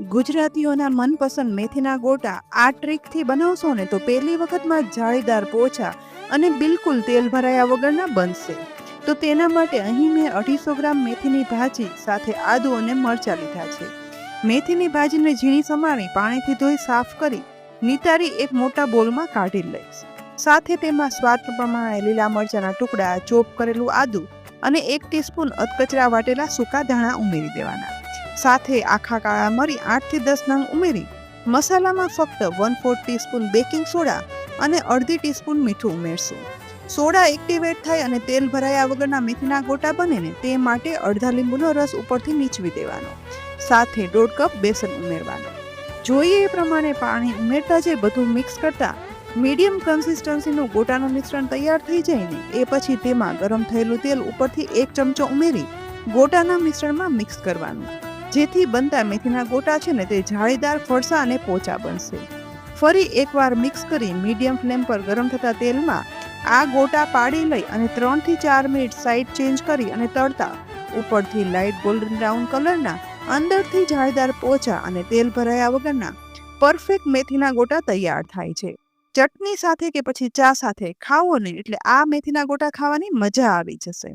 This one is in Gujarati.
ગુજરાતીઓના મનપસંદ મેથીના ગોટા આ ટ્રીકથી બનાવશો ને તો પહેલી વખતમાં જાળીદાર પોછા અને બિલકુલ તેલ ભરાયા વગરના બનશે. તો તેના માટે અહીં મેં અઢીસો ગ્રામ મેથીની ભાજી સાથે આદુ અને મરચાં લીધા છે. મેથીની ભાજીને ઝીણી સમારી પાણીથી ધોઈ સાફ કરી નિતારી એક મોટા બોલમાં કાઢી લઈશ. સાથે તેમાં સ્વાદ પ્રમાણે લીલા મરચાંના ટુકડા, ચોપ કરેલું આદુ અને એક ટીસ્પૂન અધકચરા વાટેલા સૂકા ધાણા ઉમેરી દેવાના. સાથે આખા કાળા મરી આઠથી દસ નંગ ઉમેરી. મસાલામાં ફક્ત one four teaspoon baking soda અને અડધી ટીસ્પૂન મીઠું ઉમેરશું. સોડા એક્ટિવેટ થાય અને તેલ ભરાયા વગરના મેથીના ગોટા બને ને તે માટે અડધા લીંબુનો રસ ઉપરથી નીચવી દેવાનો. સાથે દોઢ કપ બેસન ઉમેરવાનું. જોઈએ એ પ્રમાણે પાણી ઉમેરતા જે બધું મિક્સ કરતા મીડિયમ કન્સિસ્ટન્સીનું ગોટાનું મિશ્રણ તૈયાર થઈ જાય ને એ પછી તેમાં ગરમ થયેલું તેલ ઉપરથી એક ચમચો ઉમેરી ગોટાના મિશ્રણમાં મિક્સ કરવાનું. જેથી બનતા મેથીના ગોટા છે ને તે જાળીદાર, ફરસા અને પોચા બનશે. ફરી એકવાર મિક્સ કરી મીડિયમ ફ્લેમ પર ગરમ થતા તેલમાં આ ગોટા પાડી લઈ અને ત્રણથી ચાર મિનિટ સાઈડ ચેન્જ કરી અને તળતા ઉપરથી લાઇટ ગોલ્ડન બ્રાઉન કલરના અંદરથી જાળીદાર, પોચા અને તેલ ભરાયા વગરના પરફેક્ટ મેથીના ગોટા તૈયાર થાય છે. ચટણી સાથે કે પછી ચા સાથે ખાવો નહીં એટલે આ મેથીના ગોટા ખાવાની મજા આવી જશે.